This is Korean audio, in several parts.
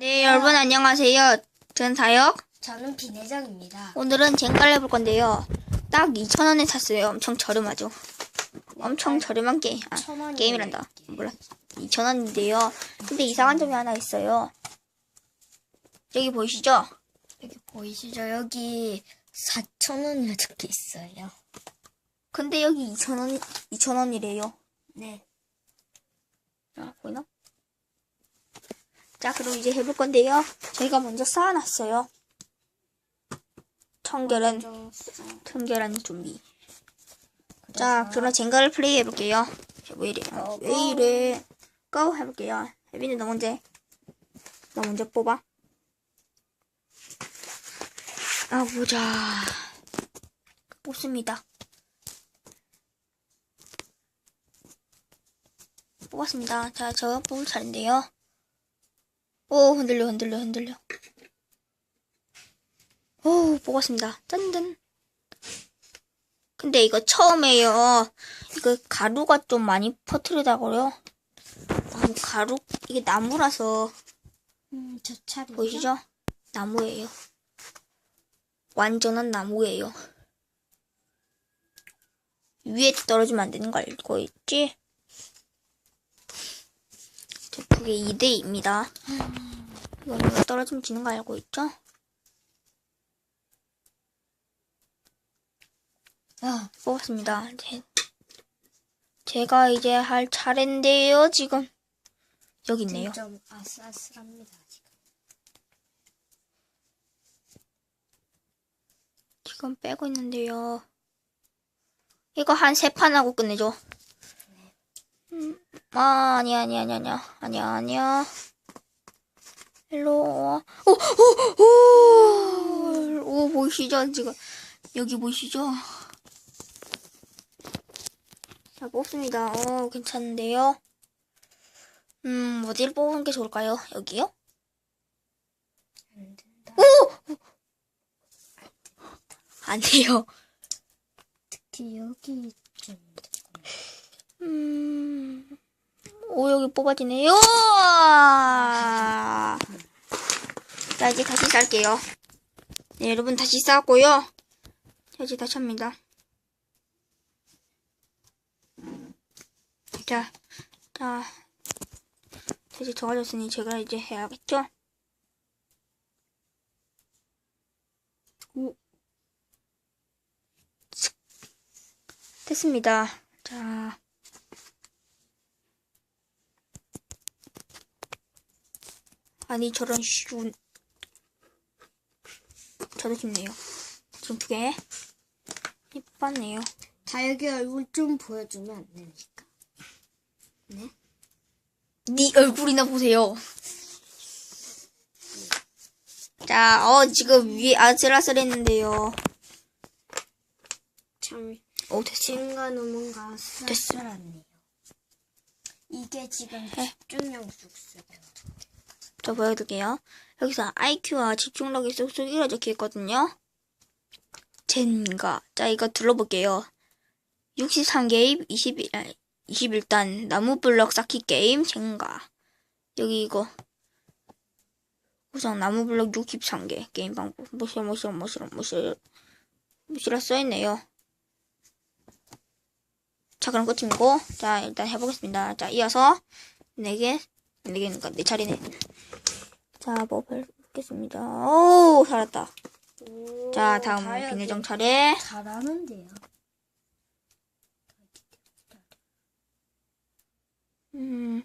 네, 여러분 안녕하세요. 전 다혁. 저는 비내장입니다. 오늘은 젠가를 해볼 건데요. 딱 2,000원에 샀어요. 엄청 저렴하죠. 엄청 저렴한 게임. 아, 천 게임이란다. 이게. 몰라. 2,000원인데요. 근데 이상한 점이 하나 있어요. 여기 보이시죠? 여기 보이시죠? 여기 4,000원이라 적혀 있어요. 근데 여기 2,000원, 2,000원이래요. 네. 자, 보이나? 자, 그럼 이제 해볼 건데요. 저희가 먼저 쌓아놨어요. 청결한, 청결한 좀비. 자, 그럼 젠가를 플레이 해볼게요. 자, 왜 이래? 아, 왜 이래? 고! 해볼게요. 혜빈이 너 먼저 해. 너 먼저 뽑아. 아, 보자. 뽑습니다. 뽑았습니다. 자, 저 뽑을 차례인데요. 오, 흔들려, 흔들려, 흔들려. 오, 뽑았습니다. 짠짠. 근데 이거 처음에요. 이거 가루가 좀 많이 퍼트리다고요. 나무 가루, 이게 나무라서 음, 저 차례. 보이시죠? 나무예요. 완전한 나무예요. 위에 떨어지면 안 되는 거 알고 있지? 저 그게 2대2입니다. 이건 위에 떨어지면 지는 거 알고 있죠? 아, 뽑았습니다. 제, 제가 이제 할 차례인데요, 지금. 여기 있네요. 좀 아슬아슬합니다, 지금. 지금 빼고 있는데요. 이거 한 세 판 하고 끝내죠. 음, 아, 아니야, 아니야, 아니야, 아니야, 아니야, 아니야. 일로 와. 오, 오, 오, 오, 보이시죠? 지금. 여기 보이시죠? 자, 뽑습니다. 어, 괜찮은데요? 음, 어디를 뽑는 게 좋을까요? 여기요? 안 된다. 안 돼요. 특히 여기 좀. 음, 오, 여기 뽑아지네요. 자, 이제 다시 쌓을게요. 네, 여러분 다시. 자, 이제 다시 합니다. 자, 자, 다시 정해졌으니 제가 이제 해야겠죠? 오. 슥. 됐습니다. 자. 아니 저런 쉬운. 저도 쉽네요. 지금 두 개 예뻤네요. 다육이 얼굴 좀 보여주면 안 됩니까? 네? 네 얼굴이나 보세요. 자, 어 지금 위에 아슬아슬했는데요. 참, 오 됐어. 지금과는 뭔가 아슬아슬하네요. 이게 지금 집중력 숙소예요. 저 보여드릴게요. 여기서 IQ와 집중력이 쏙쏙 이루어져 있거든요. 젠가. 자 이거 둘러볼게요. 63게임 21, 21단 나무 블럭 쌓기 게임 젠가. 여기 이거. 우선 나무 블럭 63개 게임 방법. 뭐시라 뭐시라 뭐시라 뭐시라 뭐시라 써있네요. 자 그럼 끝이고 자 일단 해보겠습니다. 자 이어서 4개 4개니까 내 차례네 자뭐 뵙겠습니다 오 살았다 오, 자 다음 다육이 비내정 차례 잘하는데요. 음.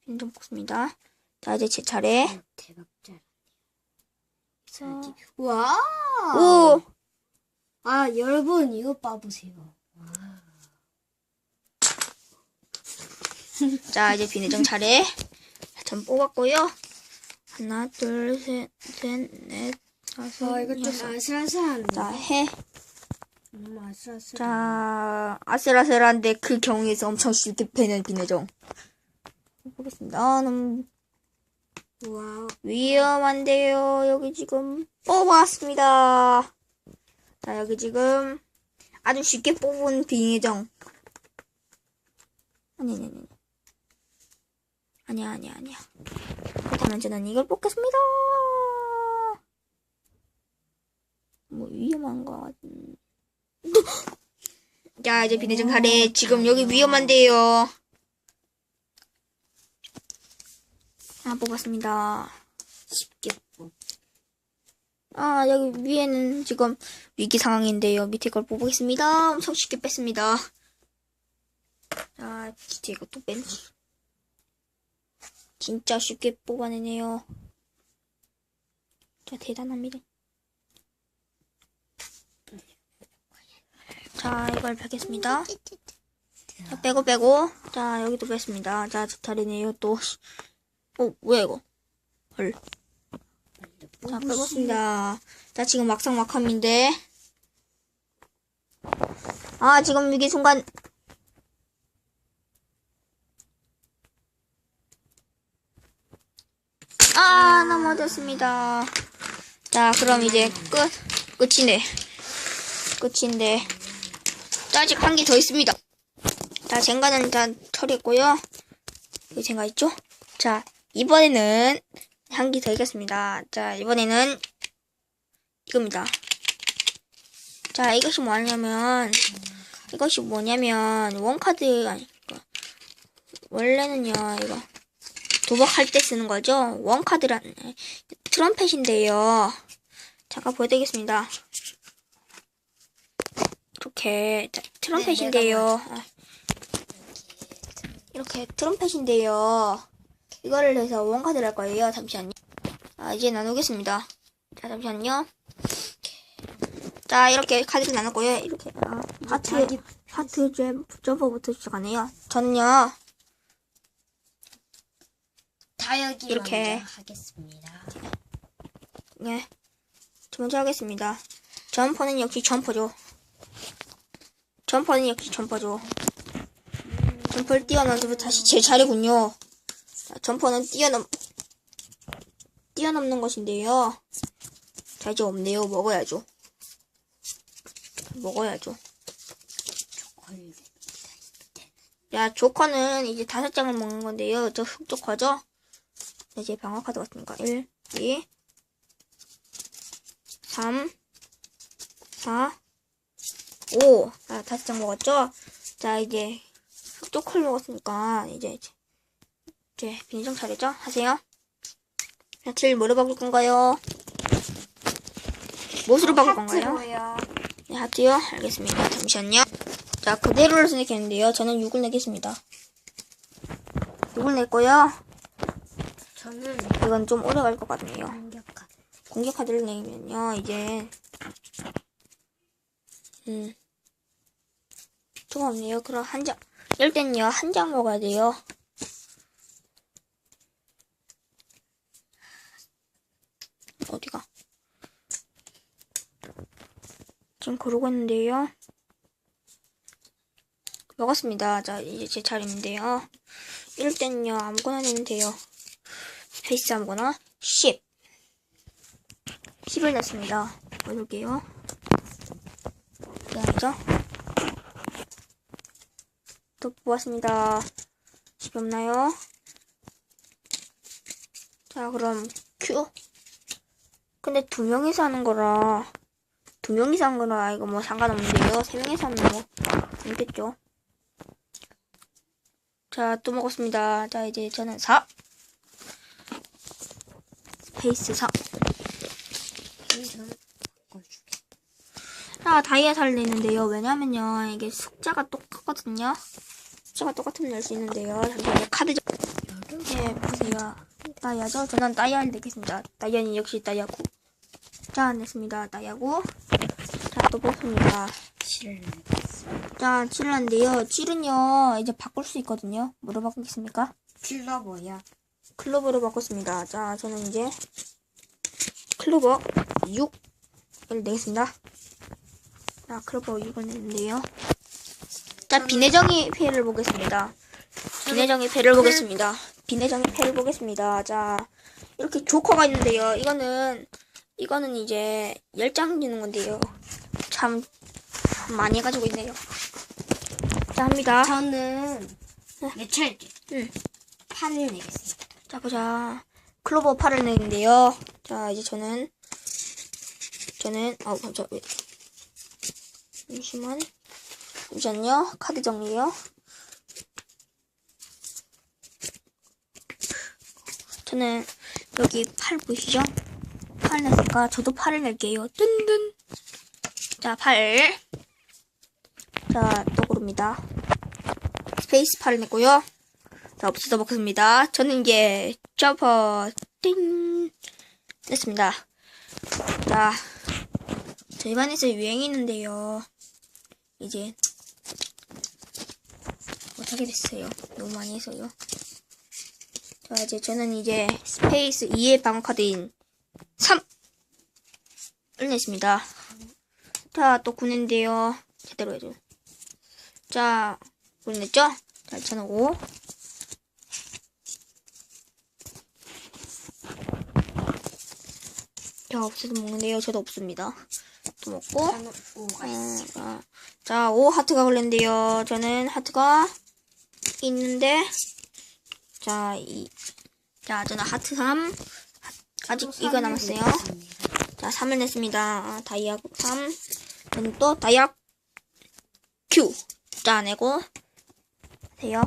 빈좀 뽑습니다. 자, 이제 제 차례. 오, 대박 잘. 자, 와! 오! 아, 여러분, 이거 봐보세요. 자, 이제 비내정 차례. 전 뽑았고요. 하나, 둘, 셋, 셋, 넷, 다섯, 아, 이거 좀 여섯. 아슬아슬한데. 자, 해. 너무 아슬아슬. 자, 아슬아슬한데 그 경우에서 엄청 쉽게 패는 비내정. 보겠습니다. 아, 너무 와, 위험한데요. 여기 지금 뽑았습니다. 자, 여기 지금 아주 쉽게 뽑은 비내정. 아니, 아니, 아니. 아니야, 아니야, 아니야. 그렇다면 저는 이걸 뽑겠습니다. 뭐 위험한 거 같은. 자, 이제 비내정 사례. 지금 여기 위험한데요. 아, 뽑았습니다. 쉽게 뽑. 아, 여기 위에는 지금 위기 상황인데요. 밑에 걸 뽑겠습니다. 엄청 쉽게 뺐습니다. 아, 진짜 또 뺀. 진짜 쉽게 뽑아내네요. 자, 대단합니다. 자, 이걸 펴겠습니다. 자, 빼고 빼고. 자, 여기도 뺐습니다. 자, 저 차례네요, 또. 어, 뭐야, 이거? 헐. 자, 빼봤습니다. 자, 지금 막상 막함인데. 아, 지금 위기 순간. 아, 넘어졌습니다. 자, 그럼 이제 끝. 끝이네. 끝인데. 자, 아직 한 개 더 있습니다. 자, 젠가는 다 처리했고요. 여기 젠가 있죠? 자, 이번에는 한 개 더 있겠습니다. 자, 이번에는 이겁니다. 자, 이것이 뭐냐면, 이것이 뭐냐면, 원카드, 아니, 그, 원래는요, 이거, 도박할 때 쓰는 거죠? 원카드라는, 트럼펫인데요. 잠깐 보여드리겠습니다. 이렇게, 자, 트럼펫인데요. 아, 이렇게 트럼펫인데요. 이거를 해서 원카드를 할 거예요. 잠시만요. 자, 이제 나누겠습니다. 자, 잠시만요. 자, 이렇게 카드를 나눴고요. 이렇게, 아, 하트, 하트 잼, 점퍼부터 시작하네요. 저는요, 다이어기 이렇게. 하겠습니다. 예, 저 먼저 하겠습니다. 점퍼는 역시 점퍼죠. 점퍼는 역시 점퍼죠. 점퍼를 뛰어넘어서 다시 제 차례군요. 자, 점퍼는 뛰어넘, 뛰어넘는 것인데요. 자, 이제 없네요. 먹어야죠. 먹어야죠. 야, 조커는 이제 다섯 장을 먹는 건데요. 저 흑조커죠? 자, 이제 방어 카드 같으니까 1, 2, 3, 4, 5. 자, 다섯 장 먹었죠? 자, 이제 흑조커를 먹었으니까 이제 이제 빈정 차례죠? 하세요. 자, 질 뭐로 바꿀 건가요? 무엇으로 바꿀 건가요? 네, 하트요? 알겠습니다. 잠시만요. 자, 그대로를 선택했는데요. 저는 6을 내겠습니다. 6을 냈고요. 저는 이건 좀 오래 갈 것 같네요. 공격한. 공격 카드를 내면요, 이제, 음, 좀 없네요. 그럼 한 장, 이럴 땐요, 한 장 먹어야 돼요. 어디가? 지금 그러고 있는데요. 먹었습니다. 자, 이제 제 차례인데요. 이럴 땐요, 아무거나 내면 돼요. 스페이스 아무거나, 10. 10을 냈습니다. 보여줄게요. 이게 아니죠? 또 뽑았습니다. 10이 없나요? 자, 그럼 Q. 근데 두 명이서 하는 거라, 두 명이서 하는 거라 이거 뭐 상관없는데요. 세 명이서 하면 뭐, 아니겠죠? 자, 또 먹었습니다. 자, 이제 저는 4. 스페이스 4. 저는 바꿔주게. 자, 다이아 살 내는데요. 왜냐면요, 이게 숫자가 똑같거든요. 숫자가 똑같으면 낼수 있는데요. 잠시만요. 카드 좀. 예, 보세요. 다이아죠? 저는 다이아를 내겠습니다. 다이아는 역시 다이아구. 자, 냈습니다. 다이아구. 자, 또 뽑습니다. 실을 자, 7인데요. 7은요, 이제 바꿀 수 있거든요. 뭐로 바꾸겠습니까? 필러버야. 클로버로 바꿨습니다. 자, 저는 이제 클로버 6을 내겠습니다. 자, 클로버 6을 냈는데요. 자, 비내정의 패를 보겠습니다. 비내정의 패를 보겠습니다. 비내정의 패를 보겠습니다. 자, 이렇게 조커가 있는데요. 이거는, 이거는 이제 10장 주는 건데요. 참, 많이 가지고 있네요. 자, 합니다. 저는 내 차례. 응. 팔을 내겠습니다. 자, 보자. 클로버 8을 내는데요. 자, 이제 저는, 저는, 아, 저, 왜. 잠시만. 잠시만요. 카드 정리요. 저는, 여기 8 보이시죠? 8 냈으니까, 저도 8을 낼게요. 뜬든. 자, 8. 자, 또 고릅니다. 스페이스 8을 냈고요. 자, 없어서 먹겠습니다. 저는 이제 점퍼 띵 됐습니다. 자, 저희 반에서 유행이 있는데요. 이제 못하게 됐어요. 너무 많이 해서요. 자, 이제 저는 이제 스페이스 2의 방어 카드인 3을 냈습니다. 자, 또 구는데요. 제대로 해줘. 자, 구냈죠? 자, 저는 5. 자, 없어도 먹는데요. 저도 없습니다. 또 먹고. 저는 5가 있어. 어, 자, 자, 5 하트가 걸렸는데요. 저는 하트가 있는데, 자, 이, 자, 저는 하트 3. 아직 이거 남았어요. 자, 3을 냈습니다. 다이아 3. 저는 또 다이아 Q. 자, 내고. 세요.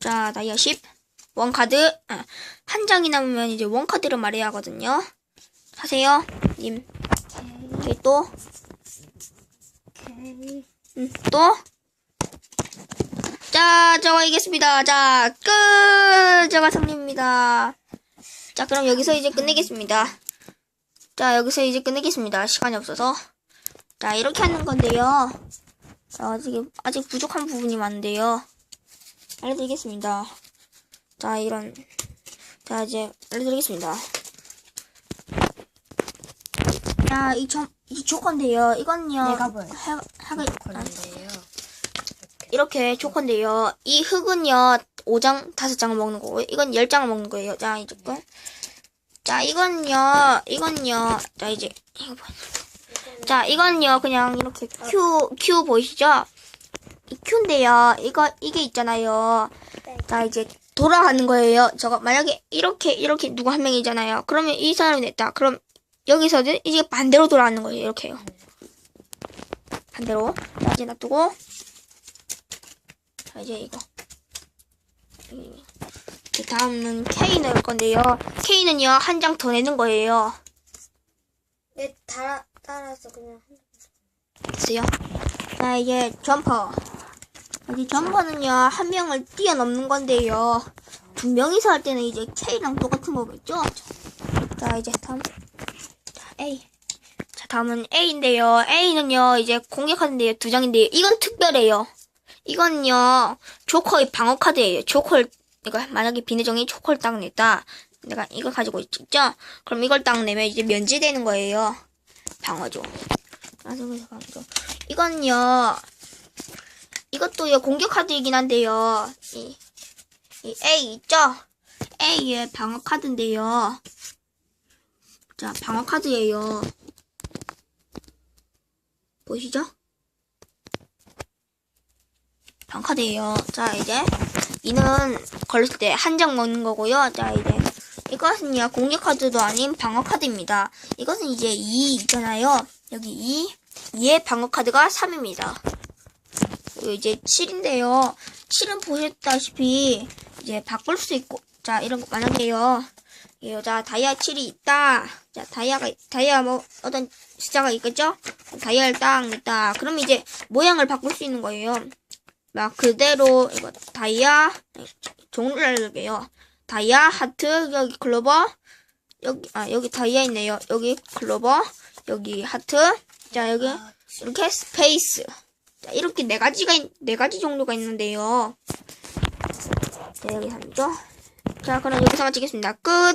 자, 다이아 10. 원카드. 아, 한 장이 남으면 이제 원카드를 말해야 하거든요. 사세요. 님. 오케이, 또. 음, 또. 자, 저가 이겼습니다. 자, 끝! 저가 승리입니다. 자, 그럼 여기서 이제 끝내겠습니다. 자, 여기서 이제 끝내겠습니다. 시간이 없어서. 자, 이렇게 하는 건데요. 자, 아직, 아직 부족한 부분이 많은데요. 알려드리겠습니다. 자, 이런. 자, 이제 알려드리겠습니다. 자, 이 점, 이 조건데요. 이건요. 내가 뭘? 하, 하가, 아, 건데요. 이렇게 조건데요. 이 흙은요, 5장, 5장을 먹는 거고, 이건 10장을 먹는 거예요. 자, 이제 거. 자, 이건요, 이건요, 자, 이제, 이거 봐. 자, 이건요, 그냥 이렇게 큐, 큐 보이시죠? 이 큐인데요. 이거, 이게 있잖아요. 자, 이제 돌아가는 거예요. 저거, 만약에 이렇게, 이렇게 누구 한 명이잖아요. 그러면 이 사람이 냈다. 그럼 여기서는 이제 반대로 돌아가는 거예요. 이렇게요. 반대로. 자, 이제 놔두고. 자, 이제 이거. 이 다음은 K 넣을 건데요. K는요, 한 장 더 내는 거예요. 네, 따라, 따라서 그냥. 됐어요. 자, 이제 점퍼. 이제 점퍼는요, 한 명을 뛰어넘는 건데요. 두 명이서 할 때는 이제 K랑 똑같은 거겠죠? 자, 이제 다음. 자, A. 자, 다음은 A인데요. A는요, 이제 공격하는데요. 두 장인데요. 이건 특별해요. 이건요, 조커의 방어 카드예요. 조커를, 이거, 만약에 비내정이 조커를 딱 냈다. 내가 이걸 가지고 있죠? 그럼 이걸 딱 내면 이제 면제되는 거예요. 방어죠. 아서그래서 방어죠. 이건요, 이것도요, 공격 카드이긴 한데요. 이, 이 A 있죠? A의 방어 카드인데요. 자, 방어 카드예요. 보이시죠? 방어 카드예요. 자, 이제 이는 걸렸을 때 한 장 먹는 거고요. 자, 이제 이것은요, 공격 카드도 아닌 방어 카드입니다. 이것은 이제 2 있잖아요. 여기 2. 2의 방어 카드가 3입니다. 이제 7인데요. 7은 보셨다시피 이제 바꿀 수 있고 자 이런 거 만약에요. 이 여자 다이아 7이 있다. 자 다이아가 다이아 뭐 어떤 숫자가 있겠죠? 다이아를 딱 냈다. 그럼 이제 모양을 바꿀 수 있는 거예요. 막 그대로 이거 다이아 종류를 알려줄게요. 다이아 하트 여기 클로버 여기 아 여기 다이아 있네요. 여기 클로버 여기 하트 자 여기 이렇게 스페이스 자, 이렇게 네 가지가, 있- 네 가지 종류가 있는데요. 자, 여기 3죠. 자, 그럼 여기서 마치겠습니다. 끝!